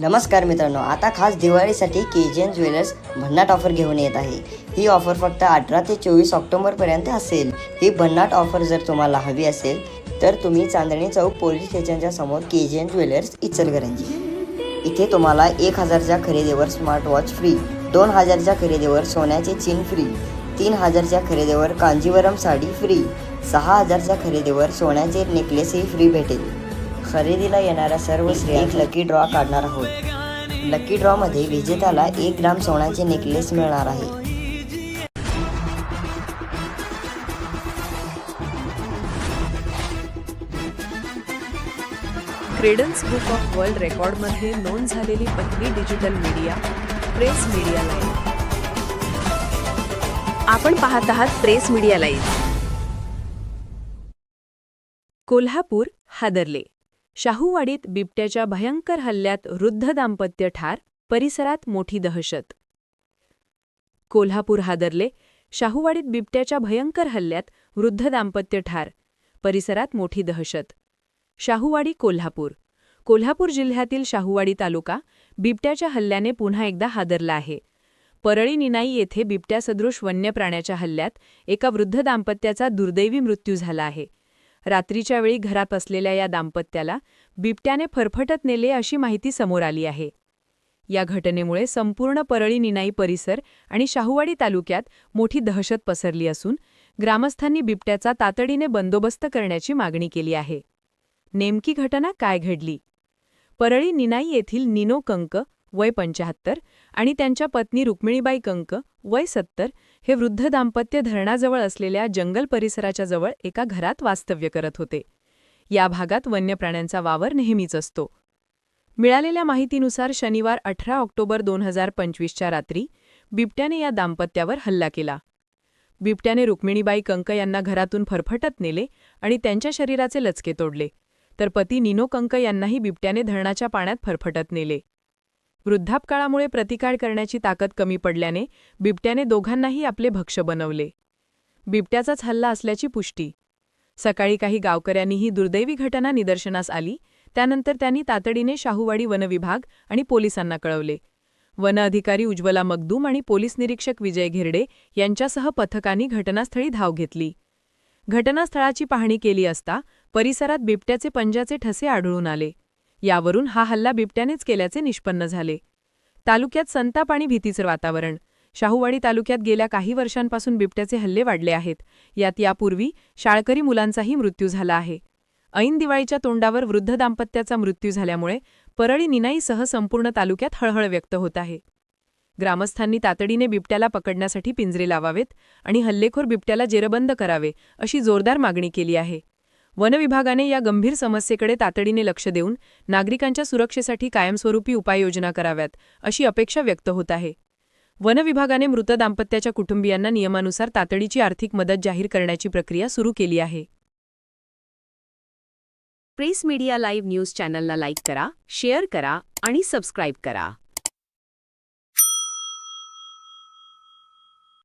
नमस्कार मित्रांनो आता खास दिवाळीसाठी के जी एन ज्वेलर्स भन्नाट ऑफर घेऊन येत आहे. ही ऑफर फक्त अठरा ते चोवीस ऑक्टोबरपर्यंत असेल. ही भन्नाट ऑफर जर तुम्हाला हवी असेल तर तुम्ही चांदणी चौक पोलीस स्टेशनच्या समोर K G N jewellers Ichalkaranji. इथे तुम्हाला एक हजारच्या खरेदीवर स्मार्ट वॉच फ्री दोन हजारच्या खरेदीवर सोन्याचे चीन फ्री तीन हजारच्या खरेदीवर कांजीवरम साडी फ्री सहा हजारच्या खरेदीवर सोन्याचे नेकलेसही फ्री भेटेल. खरेदीला येणाऱ्या सर्व स्त्रिया एक लकी ड्रॉ काढणार आहोत. लकी ड्रॉमध्ये विजेत्याला एक ग्राम सोन्याचे नेकलेस मिळणार आहे. क्रेडन्स बुक ऑफ वर्ल्ड रेकॉर्डमध्ये नोंद झालेली पहिली digital media press media live आपण पाहत आहात प्रेस मीडिया लाईव्ह कोल्हापूर हादरले. शाहूवाडीत बिबट्याच्या भयंकर हल्ल्यात वृद्ध दाम्पत्य ठार परिसरात मोठी दहशत. कोल्हापूर हादरले शाहूवाडीत बिबट्याच्या भयंकर हल्ल्यात वृद्ध दाम्पत्य ठार परिसरात मोठी दहशत. शाहूवाडी कोल्हापूर कोल्हापूर जिल्ह्यातील शाहूवाडी तालुका बिबट्याच्या हल्ल्याने पुन्हा एकदा हादरला आहे. परळी निनाई येथे बिबट्यासदृश वन्य प्राण्याच्या हल्ल्यात एका वृद्ध दाम्पत्याचा दुर्दैवी मृत्यू झाला आहे. रात्रीच्या वेळी घरात असलेल्या या दाम्पत्याला बिबट्याने फरफटत नेले अशी माहिती समोर आली आहे. या घटनेमुळे संपूर्ण परळी निनाई परिसर आणि शाहूवाडी तालुक्यात मोठी दहशत पसरली असून ग्रामस्थांनी बिबट्याचा तातडीने बंदोबस्त करण्याची मागणी केली आहे. नेमकी घटना काय घडली? परळी निनाई येथील निनो कंक वय पंचाहत्तर आणि त्यांच्या पत्नी रुक्मिणीबाई कंक वय सत्तर हे वृद्ध दाम्पत्य धरणाजवळ असलेल्या जंगल परिसराच्या जवळ एका घरात वास्तव्य करत होते. या भागात वन्य प्राण्यांचा वावर नेहमीच असतो. मिळालेल्या माहितीनुसार शनिवार अठरा ऑक्टोबर दोन हजार पंचवीसच्या रात्री बिबट्याने या दाम्पत्यावर हल्ला केला. बिबट्याने रुक्मिणीबाई कंक यांना घरातून फरफटत नेले आणि त्यांच्या शरीराचे लचके तोडले. तर पती निनो कंक यांनाही बिबट्याने धरणाच्या पाण्यात फरफटत नेले. वृद्धापकाळामुळे प्रतिकार करण्याची ताकद कमी पडल्याने बिबट्याने दोघांनाही आपले भक्ष बनवले. बिबट्याचाच हल्ला असल्याची पुष्टी. सकाळी काही गावकऱ्यांनी ही दुर्दैवी घटना निदर्शनास आली त्यानंतर त्यांनी तातडीने शाहूवाडी वनविभाग आणि पोलिसांना कळवले. वन अधिकारी उज्ज्वला मगदूम आणि पोलीस निरीक्षक विजय घेरडे यांच्यासह पथकांनी घटनास्थळी धाव घेतली. घटनास्थळाची पाहणी केली असता परिसरात बिबट्याचे पंजाचे ठसे आढळून आले. यावरून हा हल्ला बिबट्यानेच केल्याचे निष्पन्न झाले. तालुक्यात संताप आणि भीतीचं वातावरण. शाहूवाडी तालुक्यात गेल्या काही वर्षांपासून बिबट्याचे हल्ले वाढले आहेत. यात यापूर्वी शाळकरी मुलांचाही मृत्यू झाला आहे. ऐन दिवाळीच्या तोंडावर वृद्ध दाम्पत्याचा मृत्यू झाल्यामुळे परळी निनाईसह संपूर्ण तालुक्यात हळहळ व्यक्त होत आहे. ग्रामस्थांनी तातडीने बिबट्याला पकडण्यासाठी पिंजरे लावावेत आणि हल्लेखोर बिबट्याला जेरबंद करावे अशी जोरदार मागणी केली आहे. वनविभागाने या गंभीर समस्येकडे तातडीने लक्ष देऊन नागरिकांच्या सुरक्षेसाठी कायमस्वरूपी उपाययोजना कराव्यात अशी अपेक्षा व्यक्त होत आहे. वनविभागाने मृत दाम्पत्याच्या कुटुंबियांना नियमानुसार तातडीची आर्थिक मदत जाहीर करण्याची प्रक्रिया सुरू केली आहे. प्रेस मीडिया लाईव्ह न्यूज चॅनलला लाईक करा शेअर करा आणि सबस्क्राईब करा.